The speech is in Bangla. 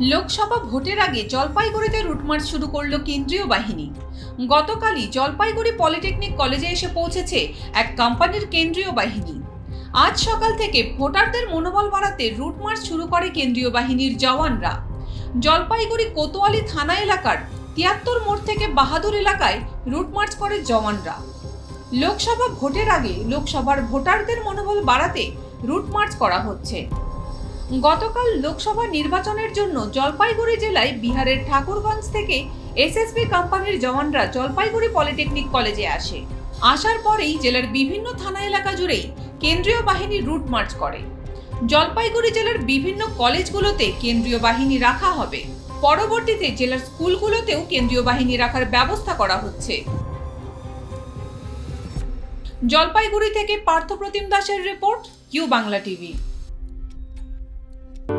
লোকসভা ভোটের আগে জলপাইগুড়িতে রুটমার্চ শুরু করল কেন্দ্রীয় বাহিনী। গতকালই জলপাইগুড়ি পলিটেকনিক কলেজে এসে পৌঁছেছে এক কোম্পানির কেন্দ্রীয় বাহিনী। আজ সকাল থেকে ভোটারদের মনোবল বাড়াতে রুটমার্চ শুরু করে কেন্দ্রীয় বাহিনীর জওয়ানরা। জলপাইগুড়ি কোতোয়ালি থানা এলাকার তিয়াত্তর মোড় থেকে বাহাদুর এলাকায় রুটমার্চ করে জওয়ানরা। লোকসভা ভোটের আগে লোকসভার ভোটারদের মনোবল বাড়াতে রুটমার্চ করা হচ্ছে। গতকাল লোকসভা নির্বাচনের জন্য জলপাইগুড়ি জেলায় বিহারের ঠাকুরগঞ্জ থেকে এসএসবি কোম্পানির জওয়ানরা জলপাইগুড়ি পলিটেকনিক কলেজে আসে। আসার পরেই জেলার বিভিন্ন থানা এলাকা জুড়েই কেন্দ্রীয় বাহিনী রুট মার্চ করে। জলপাইগুড়ি জেলার বিভিন্ন কলেজগুলোতে কেন্দ্রীয় বাহিনী রাখা হবে। পরবর্তীতে জেলার স্কুলগুলোতেও কেন্দ্রীয় বাহিনী রাখার ব্যবস্থা করা হচ্ছে। জলপাইগুড়ি থেকে পার্থপ্রতিম দাসের report, U Bangla TV.